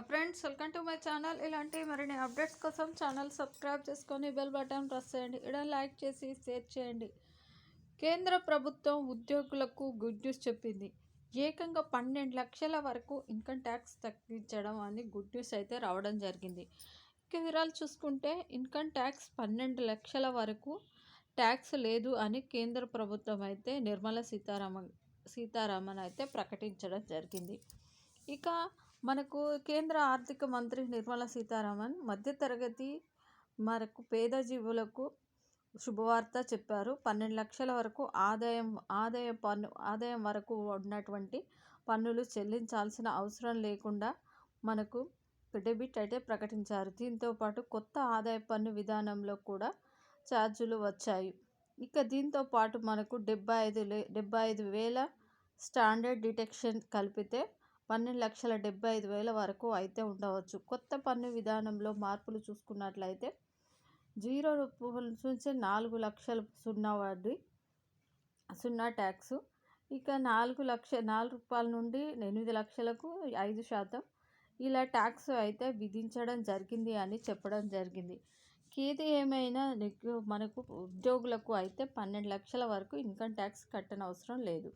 Friends welcome to my channel ఇలాంటి మరిన్ని updates కోసం ఛానల్ సబ్స్క్రైబ్ చేసుకొని బెల్ బటన్ ప్రెస్ చేయండి ఇక్కడ లైక్ చేసి షేర్ చేయండి కేంద్ర ప్రభుత్వం ఉద్యోగులకు గుడ్ న్యూస్ చెప్పింది ఏకంగా పన్నెండు లక్షల వరకు ఇన్కమ్ ట్యాక్స్ తగ్గించడం అని గుడ్ న్యూస్ అయితే రావడం జరిగింది ఇక వివరాలు చూసుకుంటే ఇన్కమ్ ట్యాక్స్ పన్నెండు లక్షల వరకు ట్యాక్స్ లేదు అని కేంద్ర ప్రభుత్వం అయితే నిర్మలా సీతారామన్ సీతారామన్ అయితే ప్రకటించడం జరిగింది ఇక మనకు కేంద్ర ఆర్థిక మంత్రి నిర్మలా సీతారామన్ మధ్యతరగతి మనకు పేద జీవులకు శుభవార్త చెప్పారు. పన్నెండు లక్షల వరకు ఆదాయం ఆదాయ పన్ను ఆదాయం వరకు ఉన్నటువంటి పన్నులు చెల్లించాల్సిన అవసరం లేకుండా మనకు డెబిట్ అయితే ప్రకటించారు. దీంతో పాటు కొత్త ఆదాయ పన్ను విధానంలో కూడా ఛార్జీలు వచ్చాయి. ఇక దీంతో పాటు మనకు డెబ్బై ఐదు లే డెబ్బై ఐదు వేల స్టాండర్డ్ డిటెక్షన్ కలిపితే పన్నెండు లక్షల డెబ్బై ఐదు వేల వరకు అయితే ఉండవచ్చు. కొత్త పన్ను విధానంలో మార్పులు చూసుకున్నట్లయితే జీరో రూపాయల నుంచి నాలుగు లక్షల సున్నా వడ్డీ సున్నా ట్యాక్స్. ఇక నాలుగు లక్ష నాలుగు రూపాయల నుండి ఎనిమిది లక్షలకు ఐదు శాతం. ఇలా ట్యాక్స్ అయితే విధించడం జరిగింది అని చెప్పడం జరిగింది. ఏది ఏమైనా మనకు ఉద్యోగులకు అయితే పన్నెండు లక్షల వరకు ఇన్కమ్ ట్యాక్స్ కట్టనవసరం లేదు.